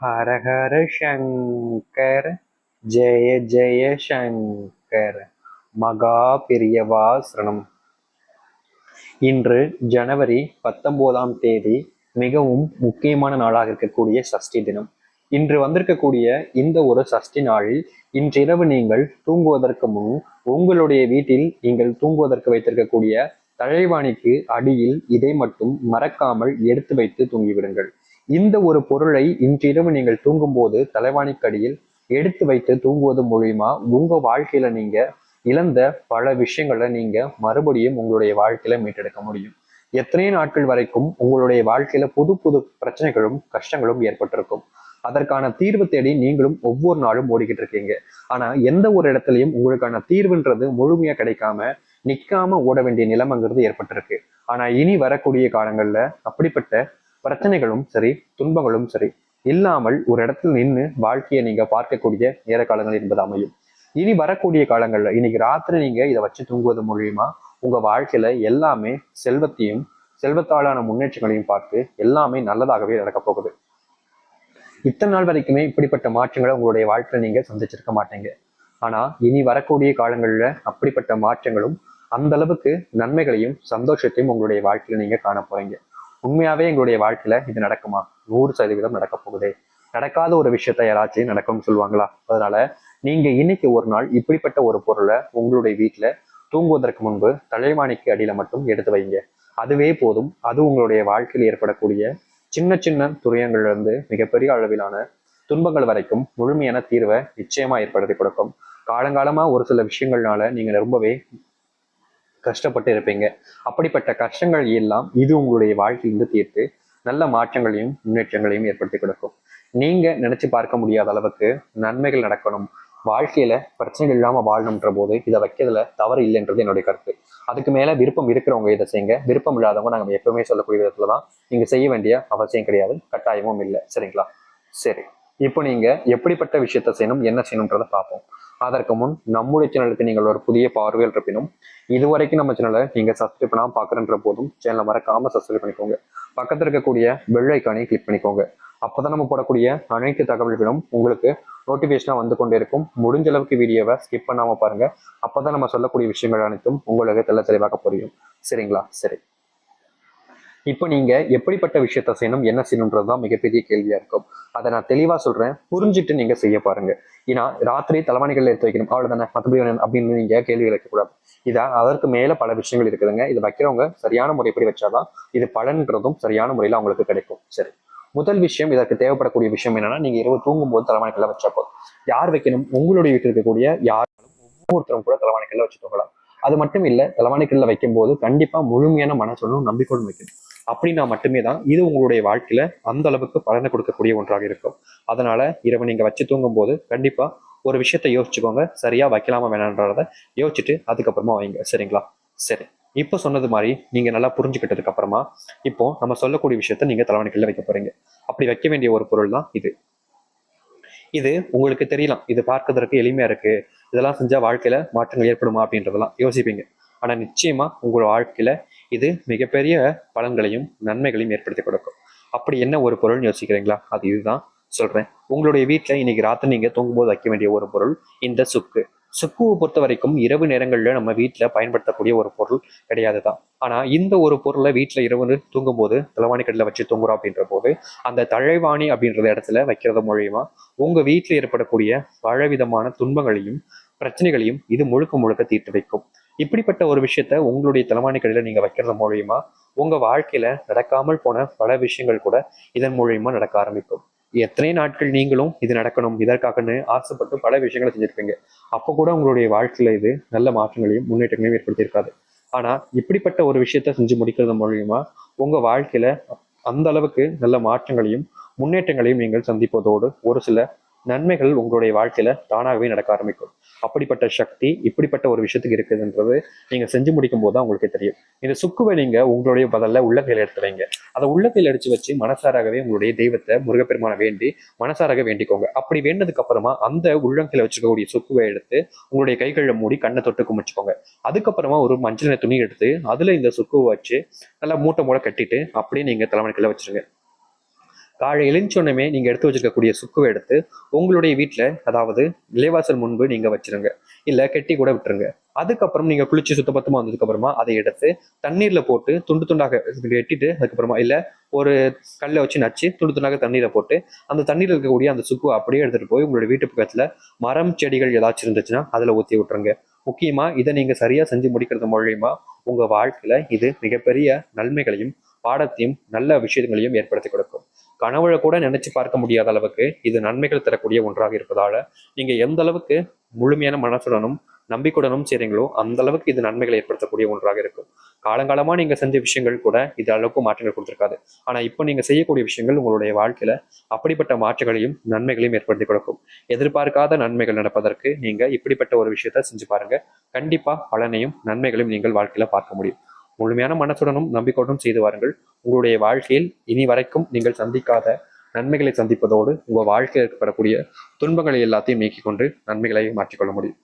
ஹர ஹர சங்கர் ஜெய ஜெய சங்கர் மகா பெரியவா இன்று ஜனவரி பத்தொன்பதாம் தேதி மிகவும் முக்கியமான நாளாக இருக்கக்கூடிய சஷ்டி தினம். இன்று வந்திருக்கக்கூடிய இந்த ஒரு சஷ்டி நாளில் இன்றிரவு நீங்கள் தூங்குவதற்கு முன் உங்களுடைய வீட்டில் நீங்கள் தூங்குவதற்கு வைத்திருக்கக்கூடிய தலைவாணிக்கு அடியில் இதை மட்டும் மறக்காமல் எடுத்து வைத்து தூங்கிவிடுங்கள். இந்த ஒரு பொருளை இன்றிரவு நீங்கள் தூங்கும்போது தலைவாணிக்கு அடியில் எடுத்து வைத்து தூங்குவது மூலியமா உங்க வாழ்க்கையில நீங்க இழந்த பல விஷயங்களை நீங்க மறுபடியும் உங்களுடைய வாழ்க்கையில மீட்டெடுக்க முடியும். எத்தனை நாட்கள் வரைக்கும் உங்களுடைய வாழ்க்கையில புது புது பிரச்சனைகளும் கஷ்டங்களும் ஏற்பட்டிருக்கும். அதற்கான தீர்வு தேடி நீங்களும் ஒவ்வொரு நாளும் ஓடிக்கிட்டு இருக்கீங்க. ஆனா எந்த ஒரு இடத்துலையும் உங்களுக்கான தீர்வுன்றது முழுமையா கிடைக்காம நிக்காம ஓட வேண்டிய நிலைமைங்கிறது ஏற்பட்டிருக்கு. ஆனா இனி வரக்கூடிய காலங்கள்ல அப்படிப்பட்ட பிரச்சனைகளும் சரி துன்பங்களும் சரி இல்லாமல் ஒரு இடத்துல நின்று வாழ்க்கையை நீங்க பார்க்கக்கூடிய நேர காலங்கள் என்பது அமையும். இனி வரக்கூடிய காலங்கள்ல இன்னைக்கு ராத்திரி நீங்க இதை வச்சு தூங்குவது மூலியமா உங்க வாழ்க்கையில எல்லாமே செல்வத்தையும் செல்வத்தாலான முன்னேற்றங்களையும் பார்த்து எல்லாமே நல்லதாகவே நடக்க போகுது. இத்தனை நாள் வரைக்குமே இப்படிப்பட்ட மாற்றங்களை உங்களுடைய வாழ்க்கையில நீங்க சந்திச்சிருக்க மாட்டீங்க. ஆனா இனி வரக்கூடிய காலங்கள்ல அப்படிப்பட்ட மாற்றங்களும் அந்த அளவுக்கு நன்மைகளையும் சந்தோஷத்தையும் உங்களுடைய வாழ்க்கையில நீங்க காண போறீங்க. உண்மையாவே எங்களுடைய வாழ்க்கையில இது நடக்குமா? நூறு சதவீதம் நடக்க போகுதே. நடக்காத ஒரு விஷயத்த யாராச்சும் நடக்கும்னு சொல்லுவாங்களா? அதனால நீங்க இன்னைக்கு ஒரு நாள் இப்படிப்பட்ட ஒரு பொருளை உங்களுடைய வீட்டுல தூங்குவதற்கு முன்பு தலைவாணிக்கு அடியில மட்டும் எடுத்து வைங்க. அதுவே போதும். அது உங்களுடைய வாழ்க்கையில் ஏற்படக்கூடிய சின்ன சின்ன துரியங்கள்லேருந்து மிகப்பெரிய அளவிலான துன்பங்கள் வரைக்கும் முழுமையான தீர்வை நிச்சயமா ஏற்படுத்தி கொடுக்கும். காலங்காலமா ஒரு சில விஷயங்கள்னால நீங்க ரொம்பவே கஷ்டப்பட்டு இருப்பீங்க. அப்படிப்பட்ட கஷ்டங்கள் எல்லாம் இது உங்களுடைய வாழ்க்கையிலிருந்து தீர்த்து நல்ல மாற்றங்களையும் முன்னேற்றங்களையும் ஏற்படுத்தி கொடுக்கும். நீங்க நினைச்சு பார்க்க முடியாத அளவுக்கு நன்மைகள் நடக்கணும். வாழ்க்கையில பிரச்சனைகள் இல்லாம வாழணுன்ற போது இதை வைக்கிறதுல தவறு இல்லைன்றது என்னுடைய கருத்து. அதுக்கு மேல விருப்பம் இருக்கிறவங்க இதை செய்யுங்க. விருப்பம் இல்லாதவங்க நாங்க எப்பவுமே சொல்லக்கூடிய விதத்துல தான் நீங்க செய்ய வேண்டிய அவசியம் கிடையாது. கட்டாயமும் இல்லை. சரிங்களா? சரி. இப்போ நீங்க எப்படிப்பட்ட விஷயத்த செய்யணும் என்ன செய்யணுன்றதை பார்ப்போம். அதற்கு முன் நம்முடைய சேனலுக்கு நீங்கள் ஒரு புதிய பார்வையில் இருப்பினும் இதுவரைக்கும் நம்ம சேனலை நீங்கள் சப்ஸ்கிரைப் பண்ணாமல் பார்க்குறன்ற போதும் சேனலை மறக்காமல் சப்ஸ்கிரைப் பண்ணிக்கோங்க. பக்கத்தில் இருக்கக்கூடிய பெல் ஐக்கானை கிளிக் பண்ணிக்கோங்க. அப்பதான் நம்ம போடக்கூடிய அனைத்து தகவல்களும் உங்களுக்கு நோட்டிஃபிகேஷனாக வந்து கொண்டே இருக்கும். முடிஞ்ச அளவுக்கு வீடியோவை ஸ்கிப் பண்ணாமல் பாருங்கள் அப்பதான் நம்ம சொல்லக்கூடிய விஷயங்கள் அனைத்தும் உங்களுக்கு தெல்ல தெளிவாக புரியும். சரிங்களா? சரி. இப்போ நீங்க எப்படிப்பட்ட விஷயத்த செய்யணும் என்ன செய்யணுன்றது தான் மிகப்பெரிய கேள்வியா இருக்கும். அதை நான் தெளிவா சொல்றேன். புரிஞ்சுட்டு நீங்க செய்ய பாருங்க. ஏன்னா ராத்திரி தலைவாணிகள் எடுத்து வைக்கணும். அவ்வளவுதானே? மற்றபடி அப்படின்னு நீங்க கேள்வி வைக்கக்கூடாது. இதா அதற்கு மேல பல விஷயங்கள் இருக்குதுங்க. இது வைக்கிறவங்க சரியான முறைப்படி வச்சாதான் இது பலன்றதும் சரியான முறையில அவங்களுக்கு கிடைக்கும். சரி. முதல் விஷயம் இதற்கு தேவைப்படக்கூடிய விஷயம் என்னன்னா நீங்க இரவு தூங்கும்போது தலைவாணிக்கல்ல வச்சா போதும். யார் வைக்கணும்? உங்களுடைய வீட்டில் இருக்கக்கூடிய யாரும் ஒவ்வொருத்தரும் கூட தலைவாணிக்கல்ல வச்சு தூங்கலாம். அது மட்டும் இல்ல தலைவாணிக்கல்ல வைக்கும் போது கண்டிப்பா முழுமையான மனசொல்லும் நம்பிக்கையோடு வைக்கணும். அப்படின்னா மட்டுமே தான் இது உங்களுடைய வாழ்க்கையில அந்த அளவுக்கு பலனை கொடுக்கக்கூடிய ஒன்றாக இருக்கும். அதனால இரவு நீங்க வச்சு தூங்கும் போது கண்டிப்பா ஒரு விஷயத்த யோசிச்சுக்கோங்க. சரியா வைக்கலாமா வேணான்றத யோசிச்சுட்டு அதுக்கப்புறமா வைங்க. சரிங்களா? சரி. இப்போ சொன்னது மாதிரி நீங்க நல்லா புரிஞ்சுக்கிட்டதுக்கு அப்புறமா இப்போ நம்ம சொல்லக்கூடிய விஷயத்த நீங்க தலைவணிக்கல்ல வைக்க போறீங்க. அப்படி வைக்க வேண்டிய ஒரு பொருள் தான் இது. இது உங்களுக்கு தெரியலாம். இது பார்க்கறதுக்கு எளிமையா இருக்கு. இதெல்லாம் செஞ்சா வாழ்க்கையில மாற்றங்கள் ஏற்படுமா அப்படின்றதெல்லாம் யோசிப்பீங்க. ஆனா நிச்சயமா உங்களோட வாழ்க்கையில இது மிகப்பெரிய பலன்களையும் நன்மைகளையும் ஏற்படுத்தி கொடுக்கும். அப்படி என்ன ஒரு பொருள்னு யோசிக்கிறீங்களா? அது இதுதான். சொல்கிறேன் உங்களுடைய வீட்டில் இன்னைக்கு ராத்திரி நீங்கள் தூங்கும்போது வைக்க வேண்டிய ஒரு பொருள் இந்த சுக்கு. சுக்குவை பொறுத்த வரைக்கும் இரவு நேரங்களில் நம்ம வீட்டில் பயன்படுத்தக்கூடிய ஒரு பொருள் கிடையாது தான் ஆனால் இந்த ஒரு பொருளை வீட்டில் இரவு தூங்கும்போது தலைவாணி கடையில் வச்சு தூங்குறோம் அப்படின்ற போது அந்த தழைவாணி அப்படின்ற இடத்துல வைக்கிறது மூலயமா உங்கள் வீட்டில் ஏற்படக்கூடிய பலவிதமான துன்பங்களையும் பிரச்சனைகளையும் இது முழுக்க முழுக்க தீர்த்து வைக்கும். இப்படிப்பட்ட ஒரு விஷயத்த உங்களுடைய தலைவாணி கடையில் நீங்கள் வைக்கிறது மூலியமா உங்கள் வாழ்க்கையில் நடக்காமல் போன பல விஷயங்கள் கூட இதன் மூலயமா நடக்க ஆரம்பிக்கும். எத்தனை நாட்கள் நீங்களும் இது நடக்கணும் இதற்காகன்னு ஆசைப்பட்டு பல விஷயங்களை செஞ்சுருப்பீங்க. அப்போ கூட உங்களுடைய வாழ்க்கையில் இது நல்ல மாற்றங்களையும் முன்னேற்றங்களையும் ஏற்படுத்தியிருக்காது. ஆனால் இப்படிப்பட்ட ஒரு விஷயத்த செஞ்சு முடிக்கிறது மூலியமா உங்கள் வாழ்க்கையில் அந்த அளவுக்கு நல்ல மாற்றங்களையும் முன்னேற்றங்களையும் நீங்கள் சந்திப்பதோடு ஒரு சில நன்மைகள் உங்களுடைய வாழ்க்கையில தானாகவே நடக்க ஆரம்பிக்கும். அப்படிப்பட்ட சக்தி இப்படிப்பட்ட ஒரு விஷயத்துக்கு இருக்குதுன்றது நீங்க செஞ்சு முடிக்கும் போது தான் உங்களுக்கு தெரியும். இந்த சுக்குவை நீங்க உங்களுடைய பதில கையில் எடுத்து வைங்க. அதை உள்ளங்கையில அடிச்சு வச்சு மனசாராகவே உங்களுடைய தெய்வத்தை முருகப்பெருமான வேண்டி மனசாராக வேண்டிக்கோங்க. அப்படி வேண்டதுக்கு அப்புறமா அந்த உள்ளங்கையில வச்சுக்கக்கூடிய சுக்குவை எடுத்து உங்களுடைய கைகளில் மூடி கண்ணை தொட்டு குமிச்சுக்கோங்க. அதுக்கப்புறமா ஒரு மஞ்சள் துணி எடுத்து அதுல இந்த சுக்குவை வச்சு நல்லா மூட்டை மூட கட்டிட்டு அப்படியே நீங்க தலைவனுக்குள்ள வச்சிருங்க. காலை எழுந்தோடனே நீங்கள் எடுத்து வச்சிருக்கக்கூடிய சுக்குவை எடுத்து உங்களுடைய வீட்டில் அதாவது நிலைவாசல் முன்பு நீங்கள் வச்சிருங்க. இல்லை கெட்டி கூட விட்டுருங்க. அதுக்கப்புறம் நீங்கள் குளிச்சு சுத்தபத்தமாக வந்ததுக்கப்புறமா அதை எடுத்து தண்ணீரில் போட்டு துண்டு துண்டாக வெட்டிட்டு அதுக்கப்புறமா இல்லை ஒரு கல்லை வச்சு நச்சு துண்டு துண்டாக தண்ணீரில் போட்டு அந்த தண்ணீரில் இருக்கக்கூடிய அந்த சுக்குவை அப்படியே எடுத்துகிட்டு போய் உங்களுடைய வீட்டு பக்கத்தில் மரம் செடிகள் ஏதாச்சும் இருந்துச்சுன்னா அதில் ஊற்றி விட்டுருங்க. முக்கியமாக இதை நீங்கள் சரியாக செஞ்சு முடிக்கிறது மூலயமா உங்கள் வாழ்க்கையில் இது மிகப்பெரிய நன்மைகளையும் பாடத்தையும் நல்ல விஷயங்களையும் ஏற்படுத்தி கொடுக்கும். கனவுல கூட நினைச்சு பார்க்க முடியாத அளவுக்கு இது நன்மைகள் தரக்கூடிய ஒன்றாக இருப்பதால நீங்க எந்த அளவுக்கு முழுமையான மனசுடனும் நம்பிக்கையுடனும் செய்றீங்களோ அந்த அளவுக்கு இது நன்மைகளை ஏற்படுத்தக்கூடிய ஒன்றாக இருக்கும். காலங்காலமா நீங்க செஞ்ச விஷயங்கள் கூட இது அளவுக்கு மாற்றங்கள் கொடுத்துருக்காது. ஆனா இப்போ நீங்க செய்யக்கூடிய விஷயங்கள் உங்களுடைய வாழ்க்கையில அப்படிப்பட்ட மாற்றங்களையும் நன்மைகளையும் ஏற்படுத்தி கொடுக்கும். எதிர்பார்க்காத நன்மைகள் நடப்பதற்கு நீங்க இப்படிப்பட்ட ஒரு விஷயத்த செஞ்சு பாருங்க. கண்டிப்பா பலனையும் நன்மைகளையும் நீங்கள் வாழ்க்கையில பார்க்க முடியும். முழுமையான மனசுடனும் நம்பிக்கையுடனும் செய்து வாருங்கள். உங்களுடைய வாழ்க்கையில் இனி வரைக்கும் நீங்கள் சந்திக்காத நன்மைகளை சந்திப்பதோடு உங்க வாழ்க்கையில் ஏற்படக்கூடிய துன்பங்களை எல்லாத்தையும் நீக்கிக் கொண்டு நன்மைகளை மாற்றிக்கொள்ள முடியும்.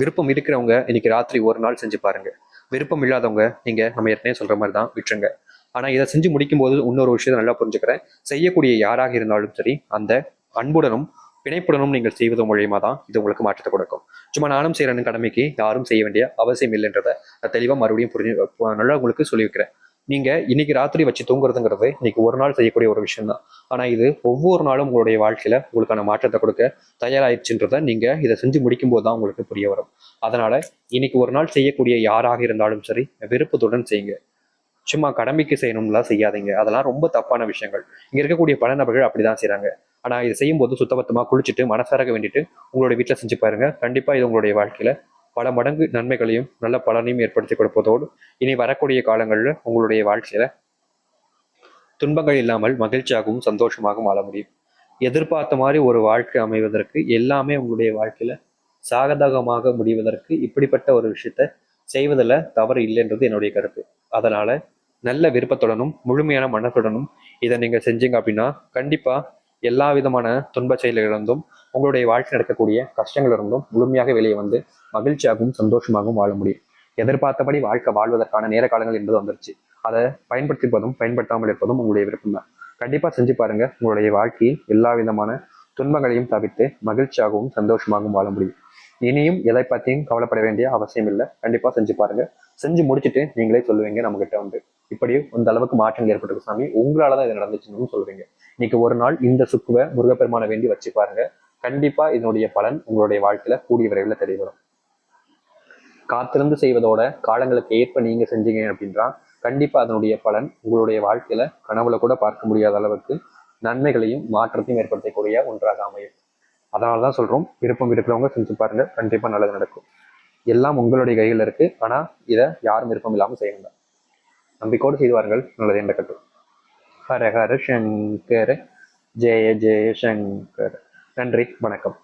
விருப்பம் இருக்கிறவங்க இன்னைக்கு ராத்திரி ஒரு நாள் செஞ்சு பாருங்க. விருப்பம் இல்லாதவங்க நீங்க நம்ம ஏற்கனவே சொல்ற மாதிரி தான் விட்டுருங்க. ஆனா இதை செஞ்சு முடிக்கும் போது இன்னொரு விஷயத்தை நல்லா புரிஞ்சுக்கிறேன். செய்யக்கூடிய யாராக இருந்தாலும் சரி அந்த அன்புடனும் பிணைப்புடனும் நீங்கள் செய்வது மூலியமா தான் இது உங்களுக்கு மாற்றத்தை கொடுக்கும். சும்மா நானும் செய்கிறேன் கடமைக்கு யாரும் செய்ய வேண்டிய அவசியம் இல்லைன்றதை நான் தெளிவாக மறுபடியும் புரிஞ்சு நல்லா உங்களுக்கு சொல்லி வைக்கிறேன் நீங்க இன்னைக்கு ராத்திரி வச்சு தூங்குறதுங்கிறது இன்னைக்கு ஒரு நாள் செய்யக்கூடிய ஒரு விஷயம் தான் ஆனா இது ஒவ்வொரு நாளும் உங்களுடைய வாழ்க்கையில உங்களுக்கான மாற்றத்தை கொடுக்க தயாராயிடுச்சுன்றத நீங்க இதை செஞ்சு முடிக்கும் போது தான் உங்களுக்கு புரிய வரும். அதனால இன்னைக்கு ஒரு நாள் செய்யக்கூடிய யாராக இருந்தாலும் சரி விருப்பத்துடன் செய்யுங்க. சும்மா கடமைக்கு செய்யணும்லாம் செய்யாதீங்க. அதெல்லாம் ரொம்ப தப்பான விஷயங்கள். இங்க இருக்கக்கூடிய பல நபர்கள் அப்படிதான் செய்கிறாங்க ஆனால் இதை செய்யும்போது சுத்தபத்தமாக குளிச்சுட்டு மனசாரக வேண்டிட்டு உங்களுடைய வீட்டில் செஞ்சு பாருங்கள் கண்டிப்பாக இது உங்களுடைய வாழ்க்கையில் பல மடங்கு நன்மைகளையும் நல்ல பலனையும் ஏற்படுத்தி கொடுப்பதோடு இனி வரக்கூடிய காலங்களில் உங்களுடைய வாழ்க்கையில் துன்பங்கள் இல்லாமல் மகிழ்ச்சியாகவும் சந்தோஷமாகவும் வாழ முடியும். எதிர்பார்த்த மாதிரி ஒரு வாழ்க்கை அமைவதற்கு எல்லாமே உங்களுடைய வாழ்க்கையில் சாகதகமாக முடிவதற்கு இப்படிப்பட்ட ஒரு விஷயத்த செய்வதில் தவறு இல்லைன்றது என்னுடைய கருத்து. அதனால் நல்ல விருப்பத்துடனும் முழுமையான மனத்துடனும் இதை நீங்கள் செஞ்சீங்க அப்படின்னா கண்டிப்பாக எல்லா விதமான துன்ப செயல்களிலிருந்தும் உங்களுடைய வாழ்க்கை நடக்கக்கூடிய கஷ்டங்களிலிருந்தும் முழுமையாக வெளியே வந்து மகிழ்ச்சியாகவும் சந்தோஷமாகவும் வாழ முடியும். எதிர்பார்த்தபடி வாழ்க்கை வாழ்வதற்கான நேர காலங்கள் என்பது வந்துருச்சு. அதை பயன்படுத்திப்பதும் பயன்படுத்தாமல் இருப்பதும் உங்களுடைய விருப்பம் தான். கண்டிப்பாக செஞ்சு பாருங்க. உங்களுடைய வாழ்க்கையில் எல்லா விதமான துன்பங்களையும் தவிர்த்து மகிழ்ச்சியாகவும் சந்தோஷமாகவும் வாழ முடியும். இனியும் எதை பற்றியும் கவலைப்பட வேண்டிய அவசியம் இல்லை. கண்டிப்பாக செஞ்சு பாருங்க. செஞ்சு முடிச்சுட்டு நீங்களே சொல்லுவீங்க நம்மகிட்ட வந்து. இப்படி இந்த அளவுக்கு மாற்றங்கள் ஏற்பட்டிருக்கு சாமி. உங்களால தான் இது நடந்துச்சுன்னு சொல்றீங்க. இன்னைக்கு ஒரு நாள் இந்த சுக்குவை முருகப்பெருமானை வேண்டி வச்சு பாருங்க. கண்டிப்பா இதனுடைய பலன் உங்களுடைய வாழ்க்கையில கூடிய விரைவில் தெரியவரும். காத்திருந்து செய்வதோட காலங்களுக்கு ஏற்ப நீங்க செஞ்சீங்க அப்படின்றா கண்டிப்பா அதனுடைய பலன் உங்களுடைய வாழ்க்கையில கனவுல கூட பார்க்க முடியாத அளவுக்கு நன்மைகளையும் மாற்றத்தையும் ஏற்படுத்தக்கூடிய ஒன்றாக அமையும். அதனால தான் சொல்றோம் விருப்பம் இருக்கிறவங்க செஞ்சு பாருங்க. கண்டிப்பா நல்லது நடக்கும். எல்லாம் உங்களுடைய கையில் இருக்கு. ஆனா இதை யாரும் விருப்பம் இல்லாமல் செய்ய வேண்டாம். நம்பிக்கோடு செய்வார்கள் நல்லது என்ற கட்டு ஹர ஹர சங்கர ஜெய ஜெய சங்கர். நன்றி வணக்கம்.